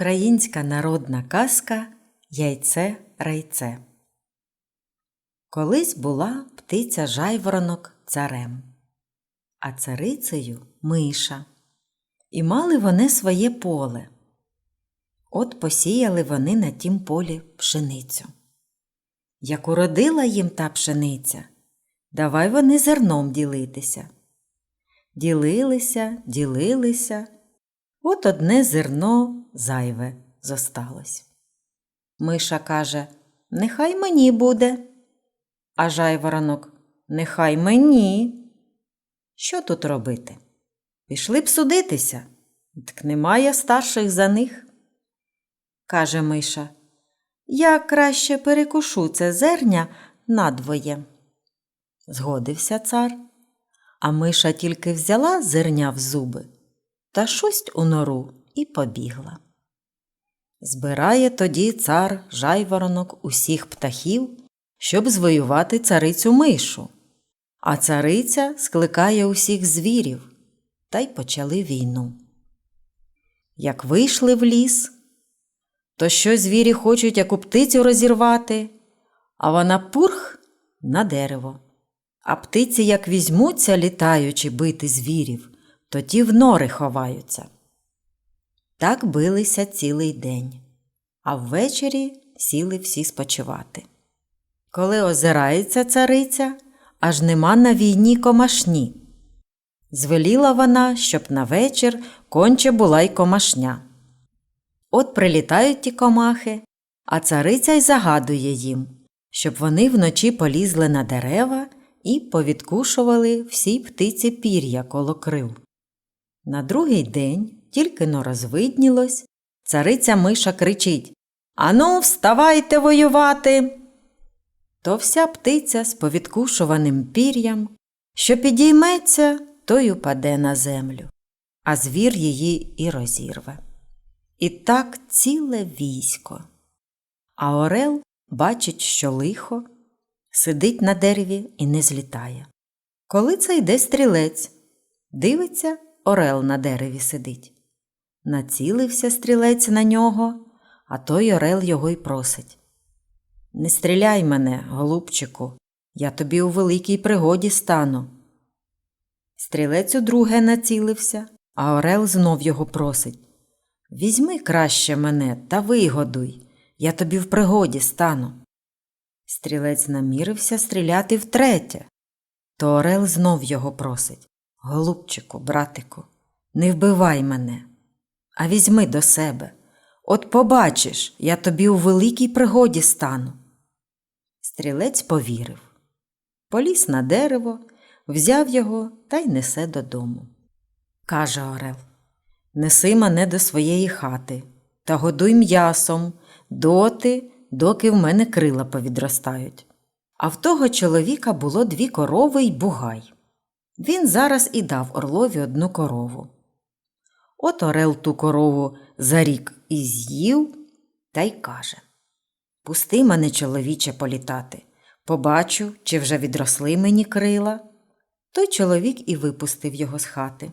Українська народна казка Яйце райце. Колись була птиця жайворонок царем, а царицею миша. І мали вони своє поле. От посіяли вони на тім полі пшеницю. Як уродила їм та пшениця, давай вони зерном ділитися. Ділилися, ділилися. От одне зерно зайве зосталось. Миша каже Нехай мені буде. А жайворонок Нехай мені. Що тут робити? Пішли б судитися, так немає старших за них. Каже Миша, я краще перекушу це зерня надвоє. Згодився цар, а миша тільки взяла зерня в зуби та шусть у нору і побігла. Збирає тоді цар жайворонок усіх птахів, щоб звоювати царицю мишу, а цариця скликає усіх звірів та й почали війну. Як вийшли в ліс, то що звірі хочуть яку птицю розірвати, а вона пурх на дерево. А птиці, як візьмуться, літаючи бити звірів, то ті в нори ховаються. Так билися цілий день, а ввечері сіли всі спочивати. Коли озирається цариця, аж нема на війні комашні. Звеліла вона, щоб на вечір конче була й комашня. От прилітають ті комахи, а цариця й загадує їм, щоб вони вночі полізли на дерева і повідкушували всі птиці пір'я коло крил. На другий день, тільки но розвиднілось, цариця миша кричить Ану, вставайте воювати. То вся птиця з повідкушуваним пір'ям, що підійметься, той упаде на землю, а звір її і розірве. І так ціле військо. А Орел бачить, що лихо, сидить на дереві і не злітає. Коли це йде стрілець, дивиться, Орел на дереві сидить. Націлився стрілець на нього, а той Орел його й просить. Не стріляй мене, голубчику, я тобі у великій пригоді стану. Стрілець удруге націлився, а Орел знов його просить. Візьми краще мене та вигодуй, я тобі в пригоді стану. Стрілець намірився стріляти втретє, то Орел знов його просить Голубчику, братику, не вбивай мене, а візьми до себе. От побачиш, я тобі у великій пригоді стану. Стрілець повірив. Поліз на дерево, взяв його та й несе додому. Каже Орел Неси мене до своєї хати та годуй м'ясом доти, доки в мене крила повідростають. А в того чоловіка було дві корови й бугай. Він зараз і дав орлові одну корову. От Орел ту корову за рік і з'їв та й каже Пусти мене, чоловіче, політати. Побачу, чи вже відросли мені крила. Той чоловік і випустив його з хати.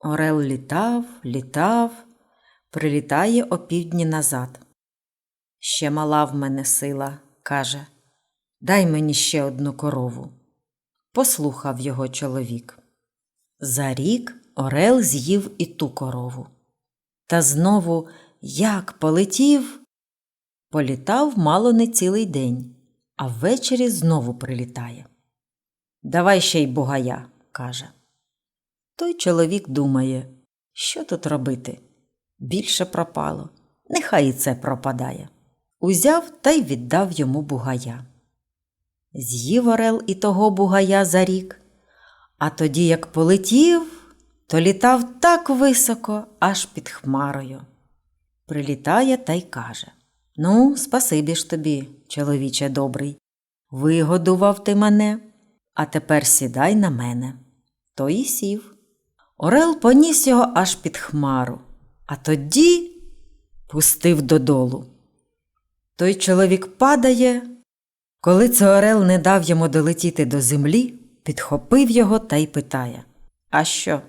Орел літав, літав, прилітає опівдні назад. Ще мала в мене сила, каже, дай мені ще одну корову. Послухав його чоловік. За рік Орел з'їв і ту корову. Та знову як полетів, політав мало не цілий день, а ввечері знову прилітає. Давай ще й бугая, каже. Той чоловік думає, що тут робити? Більше пропало, нехай і це пропадає. Узяв та й віддав йому бугая. З'їв Орел і того бугая за рік, а тоді, як полетів, то літав так високо, аж під хмарою. Прилітає та й каже Ну, спасибі ж тобі, чоловіче добрий. Вигодував ти мене, а тепер сідай на мене. То і сів. Орел поніс його аж під хмару, а тоді пустив додолу. Той чоловік падає, коли це Орел не дав йому долетіти до землі, підхопив його та й питає А що?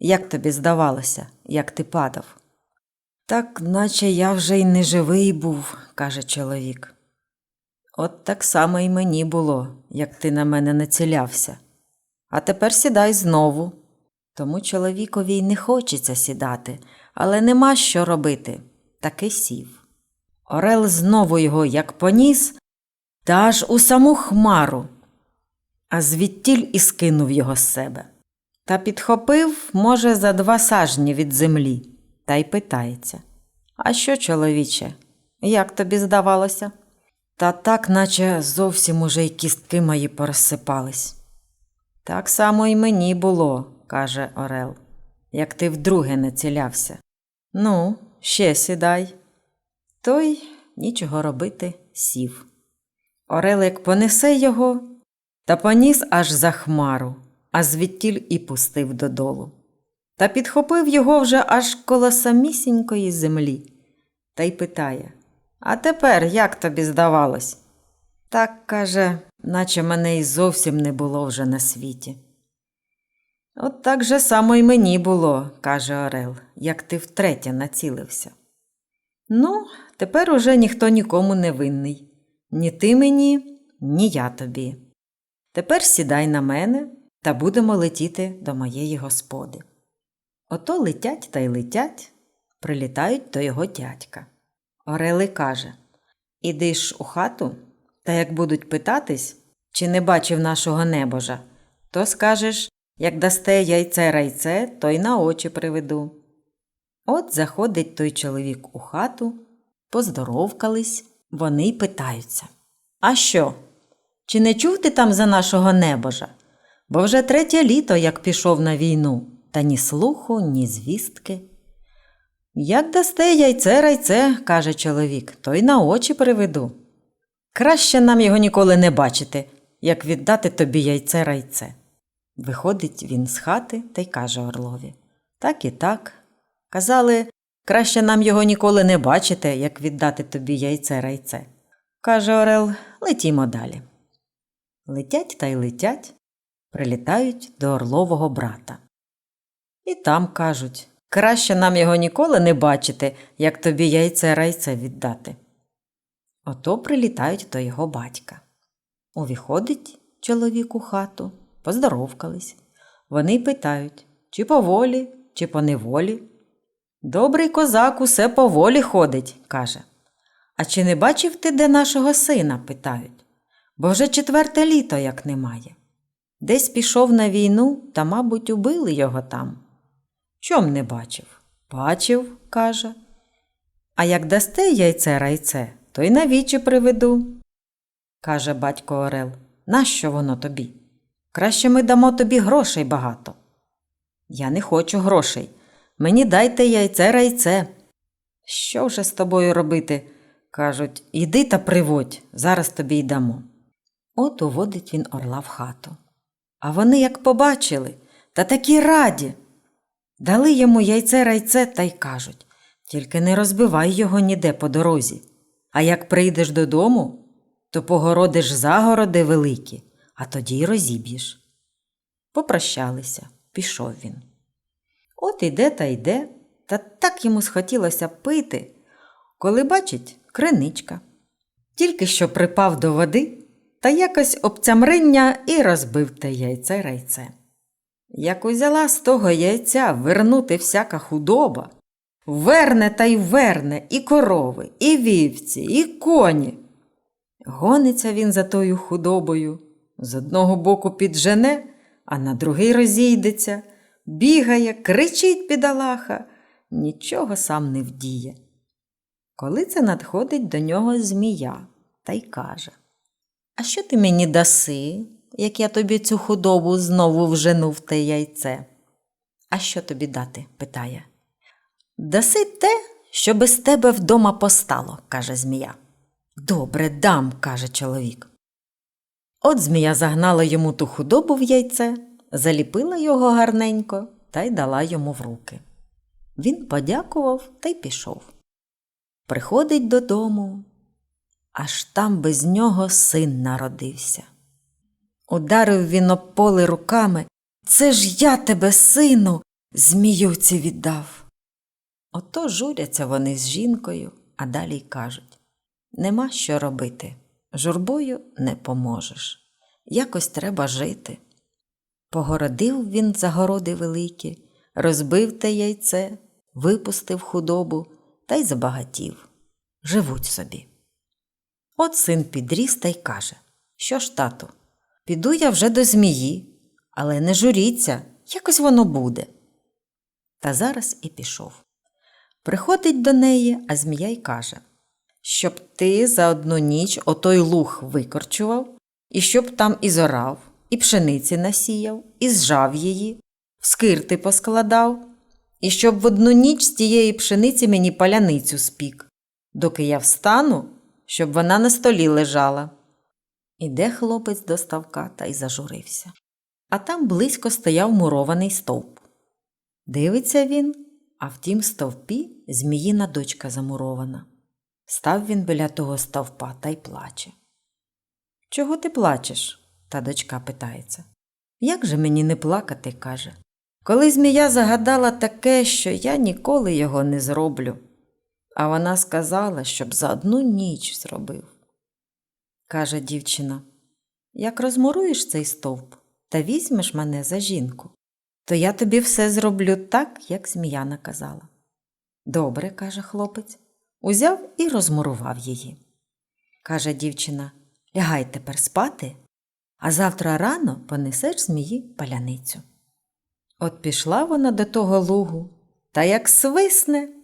Як тобі здавалося, як ти падав? Так, наче я вже й не живий був, каже чоловік. От так само й мені було, як ти на мене націлявся. А тепер сідай знову. Тому чоловікові й не хочеться сідати, але нема що робити. Таки сів. Орел знову його як поніс, та аж у саму хмару, а звідтіль і скинув його з себе. Та підхопив, може, за два сажні від землі, та й питається. А що, чоловіче, як тобі здавалося? Та так, наче зовсім уже й кістки мої порозсипались. Так само й мені було, каже Орел, як ти вдруге націлявся. Ну, ще сідай. Той нічого робити сів. Орел як понесе його, та поніс аж за хмару, а звідтіль і пустив додолу. Та підхопив його вже аж коло самісінької землі, та й питає А тепер як тобі здавалось? Так каже, наче мене й зовсім не було вже на світі. От так же само й мені було, каже Орел, як ти втретє націлився. Ну, тепер уже ніхто нікому не винний. Ні ти мені, ні я тобі. Тепер сідай на мене та будемо летіти до моєї господи. Ото летять та й летять, прилітають до його дядька. Орели каже Іди ж у хату, та як будуть питатись, чи не бачив нашого небожа, то скажеш, як дасте яйце райце, то й на очі приведу. От заходить той чоловік у хату, поздоровкались, вони й питаються. А що? Чи не чув ти там за нашого небожа? Бо вже третє літо, як пішов на війну, та ні слуху, ні звістки. Як дасте яйце райце, каже чоловік, то й на очі приведу. Краще нам його ніколи не бачити, як віддати тобі яйце райце. Виходить він з хати та й каже Орлові Так і так. Казали, краще нам його ніколи не бачити, як віддати тобі яйце райце. Каже Орел, летімо далі. Летять та й летять, прилітають до Орлового брата. І там кажуть краще нам його ніколи не бачити, як тобі яйце райце віддати. Ото прилітають до його батька. Увіходить чоловік у хату, поздоровкались. Вони питають, чи по волі, чи по неволі. Добрий козак усе по волі ходить, каже. А чи не бачив ти, де нашого сина? питають, бо вже четверте літо як немає. Десь пішов на війну, та, мабуть, убили його там. Чом не бачив? Бачив, каже. А як дасте яйце райце, то й навічі приведу. каже батько Орел. Нащо воно тобі? Краще ми дамо тобі грошей багато. Я не хочу грошей. Мені дайте яйце райце. Що вже з тобою робити? Кажуть, іди та приводь, зараз тобі й дамо. От уводить він орла в хату. А вони як побачили, та такі раді. Дали йому яйце райце та й кажуть тільки не розбивай його ніде по дорозі. А як прийдеш додому, то погородиш загороди великі, а тоді й розіб'єш. Попрощалися, пішов він. От іде та йде, та так йому схотілося пити, коли бачить криничка. Тільки що припав до води та якось обцямриння і розбив те яйце райце. Як узяла з того яйця вернути всяка худоба, верне та й верне і корови, і вівці, і коні. Гониться він за тою худобою, з одного боку піджене, а на другий розійдеться, бігає, кричить бідолаха, нічого сам не вдіє. Коли це надходить до нього змія та й каже А що ти мені даси, як я тобі цю худобу знову вжену в те яйце? А що тобі дати? питає. Даси те, що без тебе вдома постало, каже змія. Добре, дам, каже чоловік. От змія загнала йому ту худобу в яйце, заліпила його гарненько та й дала йому в руки. Він подякував та й пішов. Приходить додому, аж там без нього син народився. Ударив він об поле руками. Це ж я тебе, сину, зміюці віддав. Ото журяться вони з жінкою, а далі й кажуть Нема що робити, журбою не поможеш. Якось треба жити. Погородив він загороди великі, розбив те яйце, випустив худобу та й забагатів. Живуть собі. От син підріс та й каже Що ж, тату, піду я вже до змії, але не журіться, якось воно буде. Та зараз і пішов. Приходить до неї, а змія й каже Щоб ти за одну ніч отой луг викорчував, і щоб там і зорав, і пшениці насіяв, і зжав її, в скирти поскладав, і щоб в одну ніч з тієї пшениці мені паляницю спік, доки я встану, щоб вона на столі лежала. Іде хлопець до ставка та й зажурився. А там близько стояв мурований стовп. Дивиться він, а в тім стовпі зміїна дочка замурована. Став він біля того стовпа та й плаче. Чого ти плачеш? та дочка питається. Як же мені не плакати, каже. Коли змія загадала таке, що я ніколи його не зроблю. А вона сказала, щоб за одну ніч зробив. Каже дівчина, як розмуруєш цей стовп та візьмеш мене за жінку, то я тобі все зроблю так, як змія наказала. Добре, каже хлопець, узяв і розмурував її. Каже дівчина, лягай тепер спати, а завтра рано понесеш змії паляницю. От пішла вона до того лугу, та як свисне,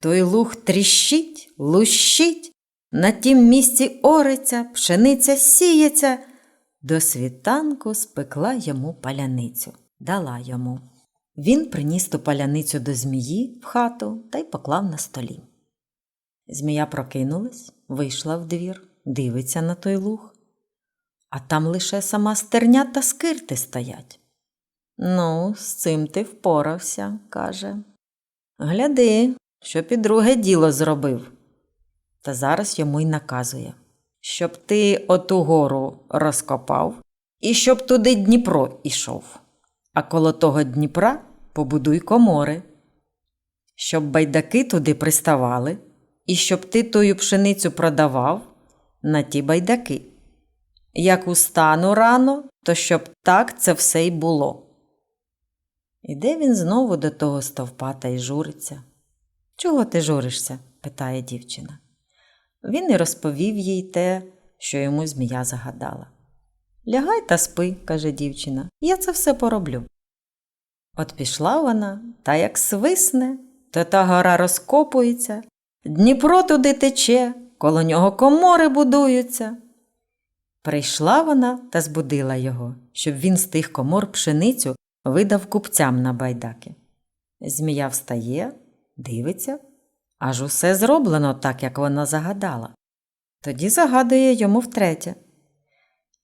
той луг тріщить, лущить, на тім місці ориться, пшениця сіється, до світанку спекла йому паляницю, дала йому. Він приніс ту паляницю до змії в хату та й поклав на столі. Змія прокинулась, вийшла в двір, дивиться на той луг, а там лише сама стерня та скирти стоять. Ну, з цим ти впорався, каже. Гляди, що під друге діло зробив. Та зараз йому й наказує, щоб ти оту гору розкопав і щоб туди Дніпро ішов. А коло того Дніпра побудуй комори, щоб байдаки туди приставали, і щоб ти тою пшеницю продавав на ті байдаки. Як устану рано, то щоб так це все й було. Іде він знову до того стовпа та й журиться. Чого ти журишся? питає дівчина. Він і розповів їй те, що йому змія загадала. Лягай та спи, каже дівчина, я це все пороблю. От пішла вона, та як свисне, то та гора розкопується, Дніпро туди тече, коло нього комори будуються. Прийшла вона та збудила його, щоб він з тих комор пшеницю видав купцям на байдаки. Змія встає, дивиться, аж усе зроблено так, як вона загадала. Тоді загадує йому втретє.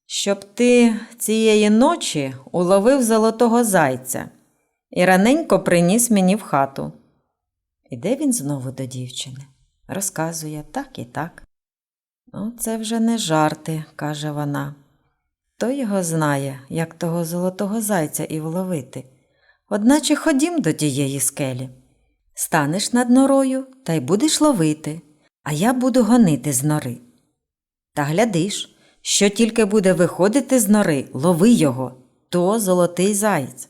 Щоб ти цієї ночі уловив золотого зайця і раненько приніс мені в хату. Іде він знову до дівчини, розказує так і так. Ну, це вже не жарти, каже вона. Хто його знає, як того золотого зайця і вловити. Одначе ходім до тієї скелі. Станеш над норою та й будеш ловити, а я буду гонити з нори. Та глядиш, що тільки буде виходити з нори, лови його, то золотий заєць.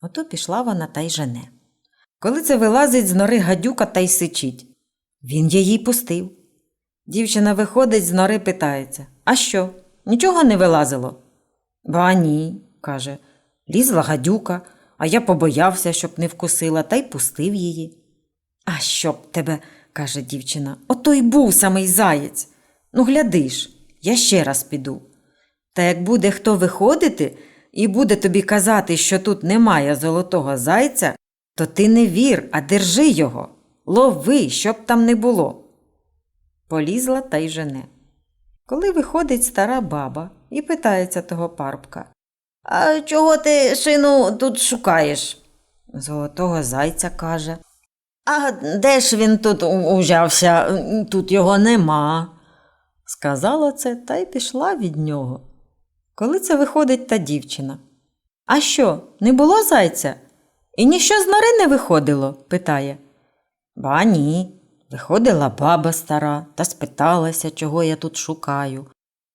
Ото пішла вона та й жене. Коли це вилазить з нори гадюка та й сичить. Він її пустив. Дівчина виходить з нори, питається А що? Нічого не вилазило? Ба ні, каже. Лізла гадюка, а я побоявся, щоб не вкусила, та й пустив її. А щоб тебе, каже дівчина, ото й був самий заєць. Ну, глядиш, я ще раз піду. Та як буде хто виходити і буде тобі казати, що тут немає золотого зайця, то ти не вір, а держи його, лови, щоб там не було. Полізла та й жене. Коли виходить стара баба і питається того парубка А чого ти, сину, тут шукаєш? Золотого зайця каже. А де ж він тут узявся? Тут його нема. Сказала це та й пішла від нього. Коли це виходить та дівчина. А що, не було зайця? І ніщо з нори не виходило? питає. Ба ні. Виходила баба стара та спиталася, чого я тут шукаю.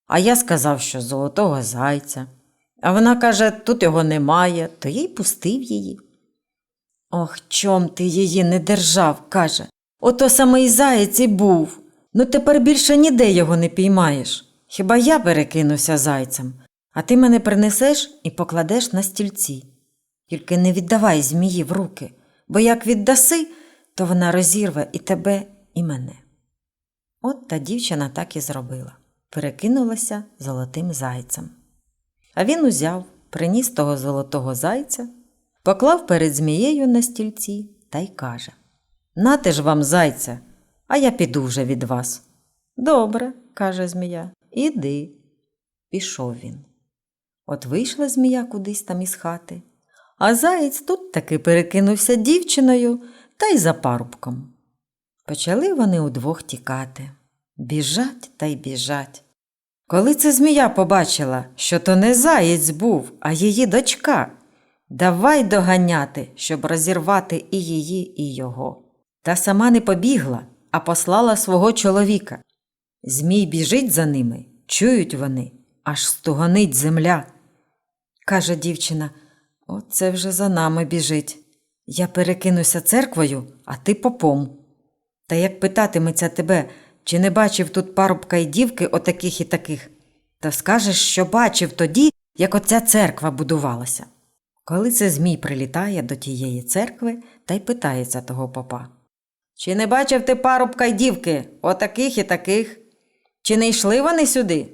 А я сказав, що золотого зайця. А вона каже, тут його немає, то я й пустив її. Ох, чом ти її не держав, каже. Ото самий заєць і був. Ну тепер більше ніде його не піймаєш. Хіба я перекинуся зайцем, а ти мене принесеш і покладеш на стільці. Тільки не віддавай змії в руки, бо як віддаси, то вона розірве і тебе, і мене. От та дівчина так і зробила перекинулася золотим зайцем. А він узяв, приніс того золотого зайця, поклав перед змією на стільці та й каже Нате ж вам зайця, а я піду вже від вас. Добре, каже змія, іди. Пішов він. От вийшла змія кудись там із хати, а заєць тут таки перекинувся дівчиною та й за парубком. Почали вони удвох тікати. Біжать та й біжать. Коли це змія побачила, що то не заєць був, а її дочка, давай доганяти, щоб розірвати і її, і його. Та сама не побігла, а послала свого чоловіка. Змій біжить за ними, чують вони, аж стугонить земля. Каже дівчина, оце вже за нами біжить. Я перекинуся церквою, а ти попом. Та як питатиметься тебе, чи не бачив тут парубка й дівки отаких і таких, то скажеш, що бачив тоді, як оця церква будувалася. Коли це Змій прилітає до тієї церкви та й питається того попа. Чи не бачив ти парубка й дівки, отаких і таких? Чи не йшли вони сюди?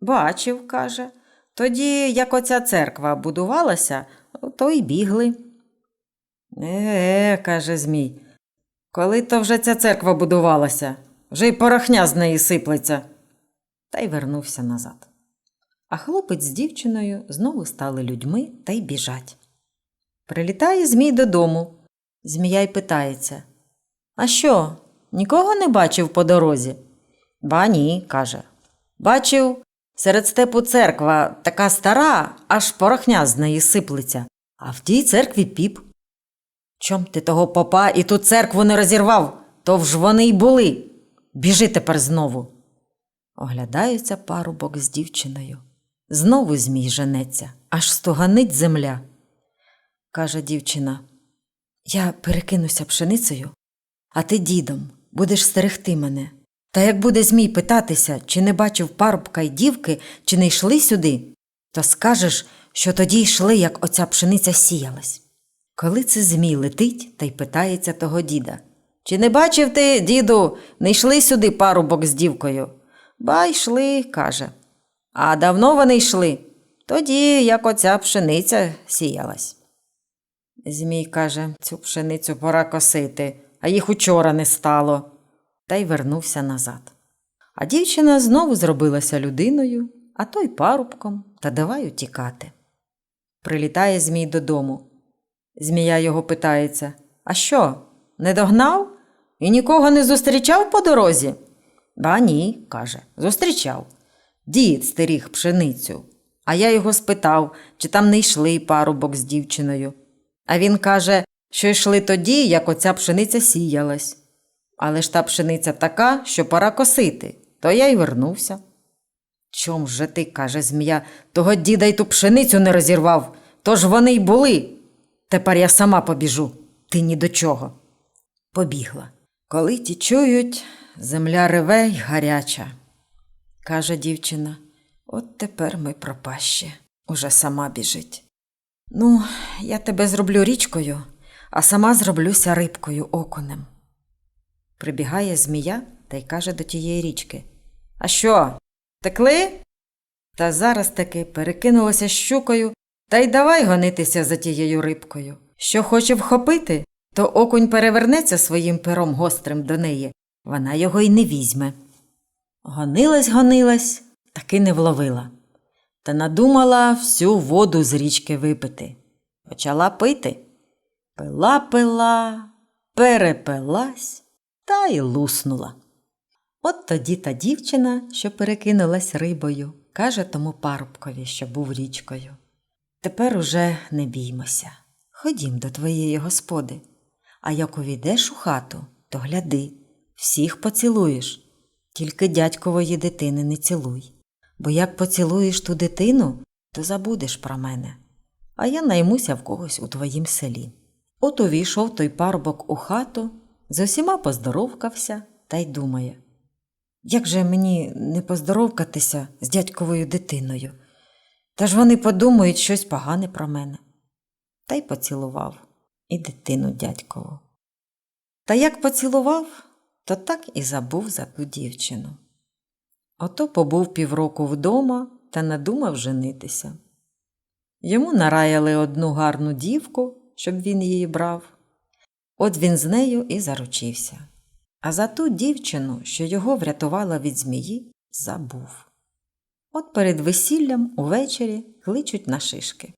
Бачив, каже. Тоді, як оця церква будувалася, то й бігли. Е, каже Змій, коли то вже ця церква будувалася, вже й порохня з неї сиплеться. Та й вернувся назад. А хлопець з дівчиною знову стали людьми та й біжать. Прилітає Змій додому. Змія й питається А що, нікого не бачив по дорозі? Ба ні, каже. Бачив, серед степу церква така стара, аж порохня з неї сиплеться, а в тій церкві піп. Чом ти того попа і ту церкву не розірвав, то ж вони й були. Біжи тепер знову. Оглядається парубок з дівчиною. Знову змій женеться, аж стуганить земля. Каже дівчина, я перекинуся пшеницею, а ти дідом будеш стерегти мене. Та як буде Змій питатися, чи не бачив парубка й дівки, чи не йшли сюди, то скажеш, що тоді йшли, як оця пшениця сіялась. Коли це Змій летить та й питається того діда Чи не бачив ти, діду, не йшли сюди парубок з дівкою? Ба йшли, каже. А давно вони йшли, тоді, як оця пшениця сіялась. Змій каже, цю пшеницю пора косити, а їх учора не стало, та й вернувся назад. А дівчина знову зробилася людиною, а той парубком, та давай утікати. Прилітає Змій додому. Змія його питається А що, не догнав? І нікого не зустрічав по дорозі? Ба ні, каже, зустрічав. Дід стеріг пшеницю. А я його спитав, чи там не йшли парубок з дівчиною. А він каже, що йшли тоді, як оця пшениця сіялась. Але ж та пшениця така, що пора косити, то я й вернувся. Чом же ти, каже Змія, того діда й ту пшеницю не розірвав, тож вони й були. Тепер я сама побіжу, ти ні до чого. Побігла. Коли ті чують, земля реве й гаряча. Каже дівчина, от тепер ми пропащі, уже сама біжить. Ну, я тебе зроблю річкою, а сама зроблюся рибкою окунем. Прибігає змія та й каже до тієї річки А що, текли? Та зараз таки перекинулася щукою та й давай гонитися за тією рибкою. Що хоче вхопити, то окунь перевернеться своїм пером гострим до неї, вона його й не візьме. Гонилась, гонилась, таки не вловила. Та надумала всю воду з річки випити. Почала пити. Пила пила, перепилась та й луснула. От тоді та дівчина, що перекинулась рибою, каже тому парубкові, що був річкою. Тепер уже не біймося. Ходім до твоєї господи. А як увійдеш у хату, то гляди, всіх поцілуєш, тільки дядькової дитини не цілуй. Бо як поцілуєш ту дитину, то забудеш про мене, а я наймуся в когось у твоїм селі. От увійшов той парубок у хату, з усіма поздоровкався та й думає. Як же мені не поздоровкатися з дядьковою дитиною? Та ж вони подумають щось погане про мене. Та й поцілував і дитину дядькову. Та як поцілував, то так і забув за ту дівчину. Ото побув півроку вдома та надумав женитися. Йому нараяли одну гарну дівку, щоб він її брав. От він з нею і заручився. А за ту дівчину, що його врятувала від змії, забув. От перед весіллям увечері кличуть на шишки.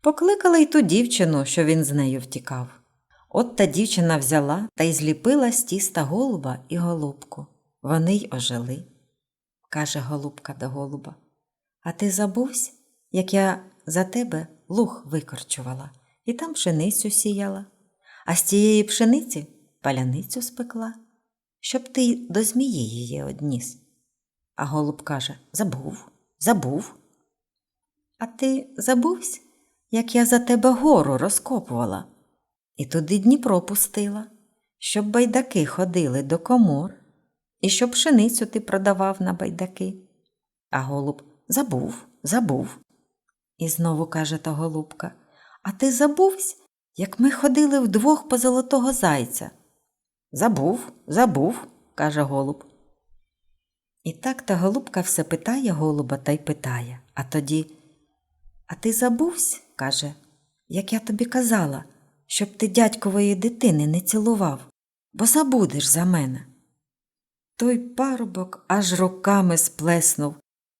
Покликали й ту дівчину, що він з нею втікав. От та дівчина взяла та й зліпила з тіста голуба і голубку. Вони й ожили. Каже голубка до голуба. А ти забувсь, як я за тебе луг викорчувала і там пшеницю сіяла, а з тієї пшениці паляницю спекла, щоб ти до змії її одніс. А голуб каже Забув, забув. А ти забувсь, як я за тебе гору розкопувала, і туди Дніпро пустила, щоб байдаки ходили до комор, і щоб пшеницю ти продавав на байдаки. А голуб забув, забув. І знову каже та голубка А ти забувсь, як ми ходили вдвох по золотого зайця? Забув, забув, каже голуб. І так та голубка все питає голуба та й питає, а тоді А ти забувсь, каже, як я тобі казала, щоб ти дядькової дитини не цілував, бо забудеш за мене. Той парубок аж руками сплеснув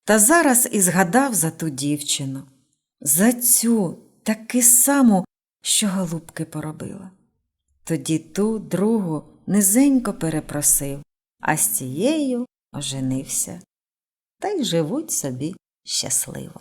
та зараз і згадав за ту дівчину, за цю таки саму, що голубки поробила. Тоді ту другу низенько перепросив, а з цією оженився. Та й живуть собі щасливо.